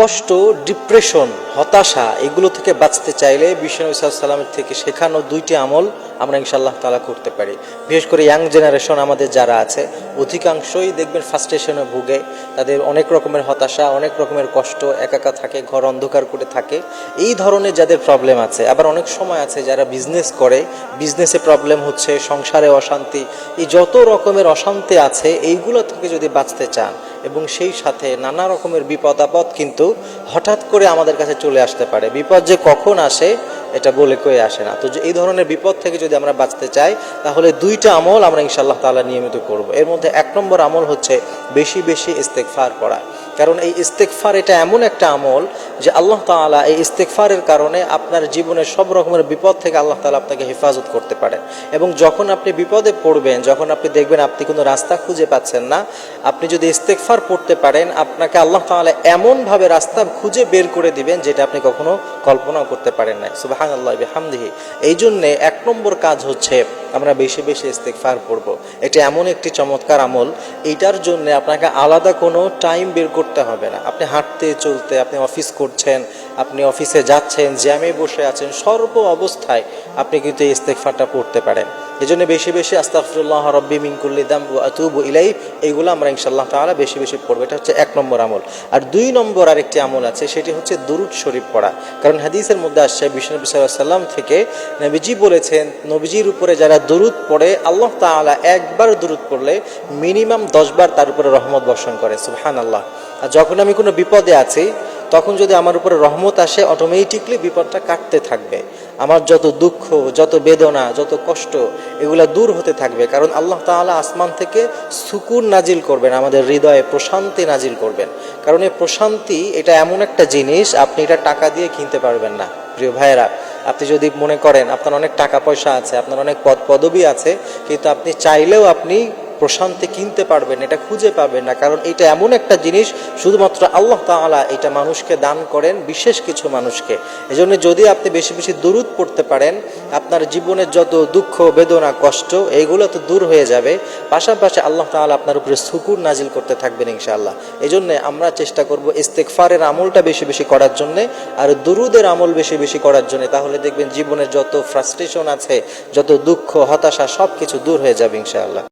কষ্ট ডিপ্রেশন হতাশা, এগুলো থেকে বাঁচতে চাইলে বিষ্ণু সাল্লামের থেকে শেখানো দুইটি আমল আমরা ইনশাল্লাহ তালা করতে পারি। বিশেষ করে ইয়াং জেনারেশন আমাদের যারা আছে, অধিকাংশই দেখবেন ফার্স্টেশনে ভুগে, তাদের অনেক রকমের হতাশা, অনেক রকমের কষ্ট একাকা থাকে, ঘর অন্ধকার করে থাকে। এই ধরনের যাদের প্রবলেম আছে, আবার অনেক সময় আছে যারা বিজনেস করে বিজনেসে প্রবলেম হচ্ছে, সংসারে অশান্তি, এই যত রকমের অশান্তি আছে, এইগুলো থেকে যদি বাঁচতে চান এবং সেই সাথে নানা রকমের বিপদ আপদ কিন্তু হঠাৎ করে আমাদের কাছে চলে আসতে পারে। বিপদ যে কখন আসে, এটা বলে কয়ে আসে না। তো এই ধরনের বিপদ থেকে যদি আমরা বাঁচতে চাই, তাহলে দুইটা আমল আমরা ইনশাল্লাহ তালা নিয়মিত করব। এর মধ্যে এক নম্বর আমল হচ্ছে বেশি বেশি ইস্তেকফার করা। কারণ এই ইস্তেকফার এটা এমন একটা আমল যে আল্লাহ তাআলা এই ইস্তেকফারের কারণে আপনার জীবনের সব রকমের বিপদ থেকে আল্লাহ তাআলা আপনাকে হেফাজত করতে পারেন। এবং যখন আপনি বিপদে পড়বেন, যখন আপনি দেখবেন আপনি কোনো রাস্তা খুঁজে পাচ্ছেন না, আপনি যদি ইস্তেকফার পড়তে পারেন, আপনাকে আল্লাহ তাআলা এমনভাবে রাস্তা খুঁজে বের করে দিবেন যেটা আপনি কখনো কল্পনাও করতে পারেন না সুবাহান আল্লাহ হামদিহি এই জন্যে এক নম্বর কাজ হচ্ছে আমরা বেশি বেশি ইস্তেকফার পড়ব। এটা এমন একটি চমৎকার আমল, এইটার জন্য আপনাকে আলাদা কোনো টাইম বের করতে হবে না। আপনি হাঁটতে, চলতে, আপনি অফিস করছেন, আপনি অফিসে যাচ্ছেন, জ্যামে বসে আছেন, সর্ব অবস্থায় আপনি কিন্তু এই ইস্তেকফারটা পড়তে পারেন। এই জন্য বেশি বেশি আস্তাফরুল্লাহ রব্বি মিনকুল্লি দাম আতুবু ইলাই এইগুলো আমরা ইনশাল্লাহ তাআলা বেশি বেশি পড়ব। এটা হচ্ছে এক নম্বর আমল। আর দুই নম্বর আরেকটি আমল আছে, সেটি হচ্ছে দুরুদ শরীফ পড়া। কারণ হাদিসের মধ্যে আসছে, বিষ্ণু সাল্লাম থেকে নবীজি বলেছেন, নবীজির উপরে যারা দুরুদ পড়ে, আল্লাহ তাআলা একবার দুরুদ পড়লে মিনিমাম দশবার তার উপরে রহমত বর্ষণ করে সুবহান আল্লাহ আর যখন আমি কোনো বিপদে আছি তখন যদি আমার উপরে রহমত আসে অটোমেটিকলি বিপদটা কাটতে থাকবে। আমার যত দুঃখ, যত বেদনা, যত কষ্ট, এগুলা দূর হতে থাকবে। কারণ আল্লাহ তাআলা আসমান থেকে সুকুন নাজিল করবেন, আমাদের হৃদয়ে প্রশান্তি নাজিল করবেন। কারণ এই প্রশান্তি, এটা এমন একটা জিনিস, আপনি এটা টাকা দিয়ে কিনতে পারবেন না। প্রিয় ভাইয়েরা, আপনি যদি মনে করেন, আপনার অনেক টাকা পয়সা আছে, আপনার অনেক পদ পদবি আছে, কিন্তু আপনি চাইলেও আপনি প্রশান্তি কিনতে পারবেন, এটা খুঁজে পাবেন না। কারণ এটা এমন একটা জিনিস, শুধুমাত্র আল্লাহ তাআলা এটা মানুষকে দান করেন, বিশেষ কিছু মানুষকে। এজন্য যদি আপনি বেশি বেশি দূরত পড়তে পারেন, আপনার জীবনের যত দুঃখ, বেদনা, কষ্ট এইগুলো তো দূর হয়ে যাবে। পাশাপাশি আল্লাহ তাআলা আপনার উপরে সুকুর নাজিল করতে থাকবেন ইনশাআল্লাহ। এই জন্য আমরা চেষ্টা করব ইস্তেকফারের আমলটা বেশি বেশি করার জন্যে, আর দুরুদের আমল বেশি বেশি করার জন্যে। তাহলে দেখবেন জীবনের যত ফ্রাস্ট্রেশন আছে, যত দুঃখ, হতাশা সব কিছু দূর হয়ে যাবে ইনশাআল্লাহ।